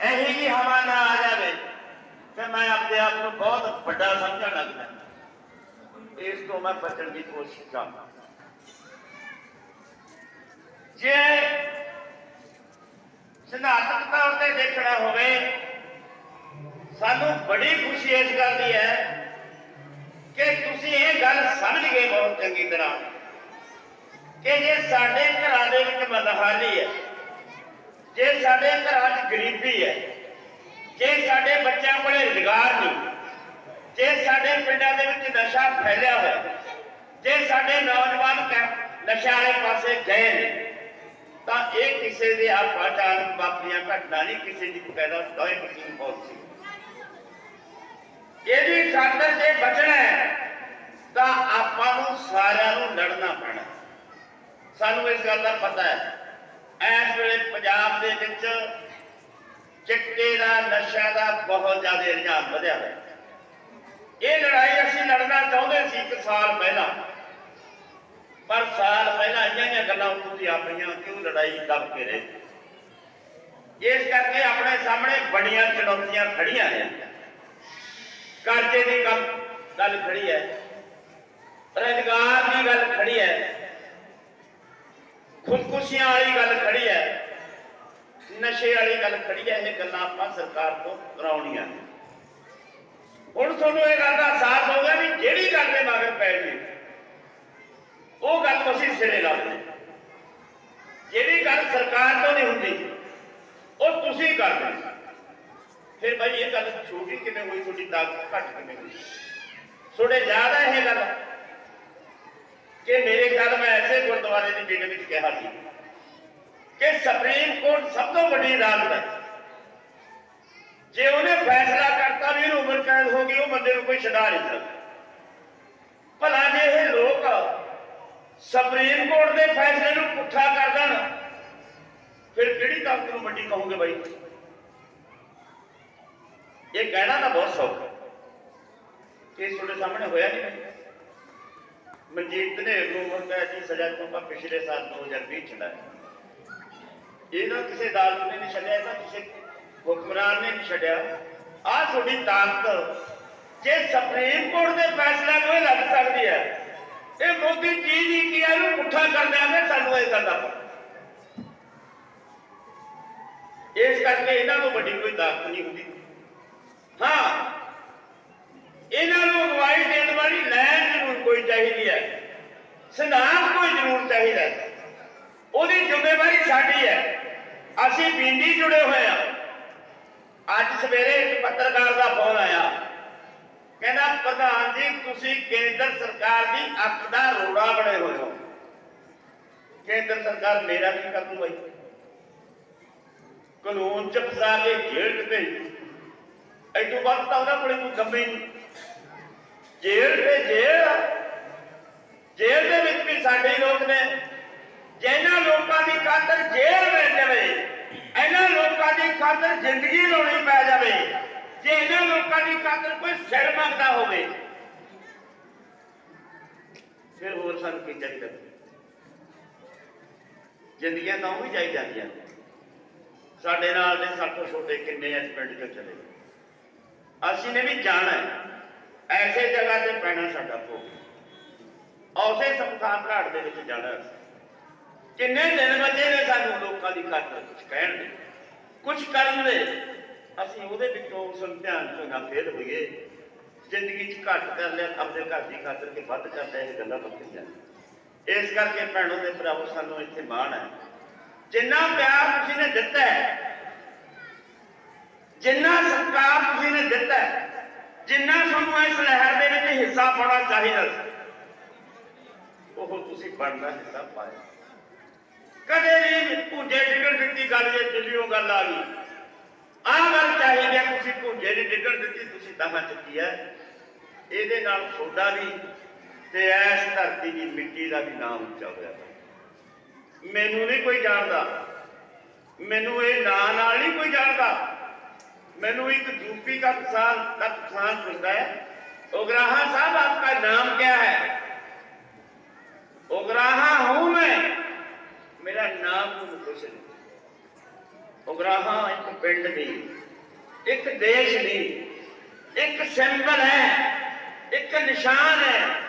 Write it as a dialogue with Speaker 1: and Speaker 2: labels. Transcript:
Speaker 1: ਇਹੀ ਜੀ ਹਵਾ ਨਾ ਆ ਜਾਵੇ, ਤੇ ਮੈਂ ਆਪਣੇ ਆਪ ਨੂੰ ਬਹੁਤ ਵੱਡਾ ਸਮਝਣ ਲੱਗ ਪੈਂਦਾ ਇਸ ਤੋਂ ਮੈਂ ਬਚਣ ਦੀ ਕੋਸ਼ਿਸ਼ ਕਰਦਾ ਜੇ ਸਿਧਾਂਤਕ ਤੌਰ ਤੇ ਦੇਖਣਾ ਹੋਵੇ, ਸਾਨੂੰ ਬੜੀ ਖੁਸ਼ੀ ਇਸ ਗੱਲ ਦੀ ਹੈ ਕਿ ਤੁਸੀਂ ਇਹ ਗੱਲ ਸਮਝ ਗਏ ਬਹੁਤ ਚੰਗੀ ਤਰ੍ਹਾਂ। ਕਿ ਜੇ ਸਾਡੇ ਘਰਾਂ ਦੇ ਵਿੱਚ ਬਦਹਾਲੀ ਹੈ ਜੇ ਸਾਡੇ ਘਰਾਂ 'ਚ ਗਰੀਬੀ ਹੈ ਜੇ ਸਾਡੇ ਬੱਚਿਆਂ ਕੋਲੇ ਰੁਜ਼ਗਾਰ ਨਹੀਂ ਜੇ ਸਾਡੇ ਪਿੰਡਾਂ ਦੇ ਵਿੱਚ ਨਸ਼ਾ ਫੈਲਿਆ ਹੋਇਆ ਹੈ, ਜੇ ਸਾਡੇ ਨੌਜਵਾਨ ਕ- ਨਸ਼ਾ ਵਾਲੇ ਪਾਸੇ ਗਏ ਨੇ ਤਾਂ ਇਹ ਕਿਸੇ ਦੇ ਆਪਾਂ ਅਚਾਨਕ ਵਾਪਰੀਆਂ ਘਟਨਾ ਨਹੀਂ ਕਿਸੇ ਦੀ ਪੈਦਾ ਦੋਏ ਬਕੀਨ ਪਹੁੰਚੀ ਇਹਦੀ ਖਾਤਰ ਜੇ ਬਚਣਾ ਹੈ ਤਾਂ ਆਪਾਂ ਨੂੰ ਸਾਰਿਆਂ ਨੂੰ ਲੜਨਾ ਪੈਣਾ ਸਾਨੂੰ ਇਸ ਗੱਲ ਦਾ ਪਤਾ ਹੈ ਇਸ ਵੇਲੇ ਪੰਜਾਬ ਦੇ ਵਿੱਚ ਚਿੱਟੇ ਦਾ ਨਸ਼ਾ ਦਾ ਬਹੁਤ ਜ਼ਿਆਦਾ ਰੁਝਾਨ ਵਧਿਆ ਹੈ ਇਹ ਲੜਾਈ ਅਸੀਂ ਲੜਨਾ ਚਾਹੁੰਦੇ ਸੀ ਇੱਕ ਸਾਲ ਪਹਿਲਾਂ। ਪਰ ਸਾਲ ਪਹਿਲਾਂ ਇੰਨੀਆਂ ਜਿਹੀਆਂ ਗੱਲਾਂ ਉੱਠਦੀਆਂ ਪਈਆਂ ਕਿ ਲੜਾਈ ਦਬ ਕੇ ਰਹੇ? ਇਸ ਕਰਕੇ ਆਪਣੇ ਸਾਹਮਣੇ ਬੜੀਆਂ ਚੁਣੌਤੀਆਂ ਖੜੀਆਂ ਨੇ। ਕਰਜ਼ੇ ਦੀ ਗੱਲ ਗੱਲ ਖੜੀ ਹੈ। ਰੁਜ਼ਗਾਰ ਦੀ ਗੱਲ ਖੜੀ ਹੈ। ਖੁਦਕੁਸ਼ੀਆਂ ਵਾਲੀ ਗੱਲ ਖੜੀ ਹੈ। ਨਸ਼ੇ ਵਾਲੀ ਗੱਲ ਖੜੀ ਹੈ ਇਹ ਗੱਲਾਂ ਆਪਾਂ ਸਰਕਾਰ ਤੋਂ ਕਰਾਉਣੀਆਂ ਨੇ। ਹੁਣ ਤੁਹਾਨੂੰ ਇਹ ਗੱਲ ਦਾ ਅਹਿਸਾਸ ਹੋ ਵੀ ਜਿਹੜੀ ਗੱਲ ਦੇ ਮਗਰ ਪੈ ਗਈ, ਉਹ ਗੱਲ ਅਸੀਂ ਸਿਰੇ ਲਾਉਂਦੇ ਜਿਹੜੀ ਗੱਲ ਸਰਕਾਰ ਤੋਂ ਨਹੀਂ ਹੁੰਦੀ, ਉਹ ਤੁਸੀਂ ਕਰਦੇ ਫਿਰ ਭਾਈ ਇਹ ਗੱਲ ਛੋਟੀ ਕਿਵੇਂ ਹੋਈ, ਤੁਹਾਡੀ ਤਾਕਤ ਘੱਟ ਕਿਵੇਂ ਹੋਈ? ਤੁਹਾਡੇ ਜ਼ਿਆਦਾ ਇਹ ਗੱਲ? ਕਿ ਮੇਰੇ ਗੱਲ ਮੈਂ ਐਸੇ ਗੁਰਦੁਆਰੇ ਦੀ ਮੀਟਿੰਗ ਵਿੱਚ ਕਿਹਾ ਸੀ ਕਿ ਸੁਪਰੀਮ ਕੋਰਟ ਸਭ ਤੋਂ ਵੱਡੀ ਅਦਾਲਤ ਹੈ। ਜੇ ਉਹਨੇ ਫੈਸਲਾ ਕਰਤਾ ਵੀ ਇਹਨੂੰ ਉਮਰ ਕੈਦ ਹੋ ਗਈ, ਉਹ ਬੰਦੇ ਨੂੰ ਕੋਈ ਛਡਾ ਨਹੀਂ ਸਕਦਾ। ਭਲਾ ਜੇ ਇਹ ਲੋਕ ਸੁਪਰੀਮ ਕੋਰਟ ਦੇ ਫੈਸਲੇ ਨੂੰ ਪੁੱਠਾ ਕਰ ਦੇਣ, ਫਿਰ ਕਿਹੜੀ ਤਾਕਤ ਨੂੰ ਵੱਡੀ ਕਹੋਗੇ ਬਾਈ? ਇਹ ਕਹਿਣਾ ਤਾਂ ਬਹੁਤ ਸੌਖਾ ਹੈ। ਇਹ ਤੁਹਾਡੇ ਸਾਹਮਣੇ ਹੋਇਆ ਨਹੀਂ? ਮਨਜੀਤ ਨੇ ਉਮਰ ਕੈਦ ਦੀ ਸਜ਼ਾ ਤੋਂ ਬਾਅਦ ਪਿਛਲੇ ਸਾਲ 2020 ਛਡਾਇਆ ਇਹ ਨਾ ਕਿਸੇ ਅਦਾਲਤ ਨੇ ਨਹੀਂ ਛੱਡਿਆ, ਇਹ ਤਾਂ ਕਿਸੇ ਹੁਕਮਰਾਨ ਨੇ ਨਹੀਂ ਛੱਡਿਆ। ਆਹ ਤੁਹਾਡੀ ਤਾਕਤ, ਜੇ ਸੁਪਰੀਮ ਕੋਰਟ ਦੇ ਫੈਸਲੇ ਨੂੰ ਇਹ ਲੱਗ ਸਕਦੀ ਹੈ, ਇਹ ਮੋਦੀ ਜੀ ਜੀ ਕੀ ਇਹਨੂੰ ਪੁੱਠਾ ਕਰ ਦਿਆਂਗੇ, ਸਾਨੂੰ ਇਹ ਗੱਲ ਕਰਦਾ ਇਸ ਕਰਕੇ ਇਹਨਾਂ ਨੂੰ ਵੱਡੀ ਕੋਈ ਤਾਕਤ ਨਹੀਂ ਹੁੰਦੀ। ਹਾਂ, ਇਹਨਾਂ ਨੂੰ ਅਗਵਾਈ ਦੇਣ ਵਾਲੀ ਲੈਣ ਜ਼ਰੂਰ ਕੋਈ ਚਾਹੀਦੀ ਹੈ। ਸਿਧਾਂਤ ਕੋਈ ਜ਼ਰੂਰ ਚਾਹੀਦਾ ਉਹਦੀ ਜ਼ਿੰਮੇਵਾਰੀ ਸਾਡੀ ਹੈ। ਅਸੀਂ ਪਿੰਡੀ ਜੁੜੇ ਹੋਏ ਆ। ਅੱਜ ਸਵੇਰੇ ਇੱਕ ਪੱਤਰਕਾਰ ਦਾ ਫੋਨ ਆਇਆ। ਕਹਿੰਦਾ, ਪ੍ਰਧਾਨ ਜੀ, ਤੁਸੀਂ ਕੇਂਦਰ ਸਰਕਾਰ ਦੀ ਅੱਖ ਦਾ ਰੋੜਾ ਬਣੇ ਹੋਏ ਹੋ। ਕੇਂਦਰ ਸਰਕਾਰ ਮੇਰਾ ਕੀ ਕਰ ਦੂ ਬਾਈ ਕਾਨੂੰਨ ਚ ਫਸਾ ਕੇ ਜੇਲ੍ਹ ਚ ਭੇਜ ਐਦੋਂ ਬਾਅਦ ਤਾਂ ਉਹਨਾਂ ਕੋਲ ਕੋਈ ਕੰਮੇ ਨਹੀਂ। ਜੇਲ੍ਹ ਤੇ ਜੇਲ੍ਹ ਦੇ ਵਿੱਚ ਵੀ ਸਾਡੇ ਹੀ ਲੋਕ ਨੇ ਜਿਹਨਾਂ ਲੋਕਾਂ ਦੀ ਖਾਤਰ ਜੇਲ੍ਹ ਮਿਲ ਜਾਵੇ ਇਹਨਾਂ ਲੋਕਾਂ ਦੀ ਖਾਤਰ ਜ਼ਿੰਦਗੀ ਲਾਉਣੀ ਪੈ ਜਾਵੇ, ਜੇ ਇਹਨਾਂ ਲੋਕਾਂ ਦੀ ਖਾਤਰ ਕੋਈ ਸਿਰ ਮੰਗਦਾ ਹੋਵੇ। ਫਿਰ ਹੋਰ ਸਾਨੂੰ ਕੀ ਚਾਹੀਦਾ? ਜ਼ਿੰਦਗੀਆਂ ਤਾਂ ਉਹ ਵੀ ਜਾਈ ਜਾਂਦੀਆਂ ਸਾਡੇ ਨਾਲ ਦੇ ਸਭ ਤੋਂ ਛੋਟੇ ਕਿੰਨੇ ਇਸ ਪਿੰਡ ਚੋਂ ਚਲੇ ਅਸੀਂ ਨੇ ਵੀ ਜਾਣਾ ਐਸੇ ਜਗ੍ਹਾ ਤੇ ਪੈਣਾ ਸਾਡਾ ਭੋਗ। ਔਸੇ ਸਮਥਾਨ ਘਾਟ ਦੇ ਵਿੱਚ ਜਾਣਾ ਕਿੰਨੇ ਦਿਨ ਬਚੇ ਨੇ ਸਾਨੂੰ ਲੋਕਾਂ ਦੀ ਖਾਤਰ? ਕੁਝ ਕਹਿਣ ਦੇ। ਕੁਝ ਕਰਨ ਦੇ ਅਸੀਂ ਉਹਦੇ ਵਿੱਚੋਂ ਉਸ ਤੋਂ ਨਾ ਫੇਰ ਹੋਈਏ। ਜ਼ਿੰਦਗੀ 'ਚ ਘੱਟ ਕਰ ਲਿਆ ਆਪਣੇ ਘਰ ਦੀ ਖਾਤਰ ਕਿ ਵੱਧ ਕਰਦਾ ਇਹ ਗੱਲਾਂ ਬੱਕੀਆਂ ਇਸ ਕਰਕੇ ਭੈਣੋ ਦੇ ਭਰਾਵੋ, ਸਾਨੂੰ ਇੱਥੇ ਮਾਣ ਹੈ। ਜਿੰਨਾ ਪਿਆਰ ਤੁਸੀਂ ਨੇ ਦਿੱਤਾ ਹੈ, ਜਿੰਨਾ ਸਤਿਕਾਰ ਤੁਸੀਂ ਨੇ ਦਿੱਤਾ ਹੈ, ਜਿੰਨਾ ਤੁਹਾਨੂੰ ਇਸ ਲਹਿਰ ਦੇ ਵਿੱਚ ਹਿੱਸਾ ਪਾਉਣਾ ਚਾਹੀਦਾ ਸੀ, ਉਹ ਤੁਸੀਂ ਬਣਦਾ ਹਿੱਸਾ ਪਾਇਆ। ਕਦੇ ਵੀ ਭੁੱਜੇ ਡਿੱਗਣ ਦਿੱਤੀ ਗੱਲ ਜੇ ਦਿੱਲੀੋਂ ਗੱਲ ਆ ਗਈ ਆਹ ਗੱਲ ਚਾਹੀਦੀ ਹੈ ਤੁਸੀਂ ਭੁੱਜੇ ਨਹੀਂ ਡਿੱਗਣ ਦਿੱਤੀ ਤੁਸੀਂ ਦਹਾਂ ਚੁੱਕੀ ਹੈ ਇਹਦੇ ਨਾਲ ਤੁਹਾਡਾ ਵੀ ਤੇ ਐਸ ਧਰਤੀ ਦੀ ਮਿੱਟੀ ਦਾ ਵੀ ਨਾਮ ਉੱਚਾ ਹੋਇਆ ਮੈਨੂੰ ਨਹੀਂ ਕੋਈ ਜਾਣਦਾ ਮੈਨੂੰ ਇਹ ਨਾਂ ਨਾਲ ਨਹੀਂ ਕੋਈ ਜਾਣਦਾ ਮੈਨੂੰ ਇੱਕ यूपी का किसान का किसान पूछता है उग्राहा साहब आपका नाम क्या है उग्राहा हूं मैं ਨਾਮ ਨੂੰ ਪੁੱਛਣ ਉਗਰਾਹਾਂ ਇੱਕ ਪਿੰਡ ਦੀ, ਇੱਕ ਦੇਸ਼ ਦੀ, ਇੱਕ ਸਿੰਬਲ ਹੈ, ਇੱਕ ਨਿਸ਼ਾਨ ਹੈ।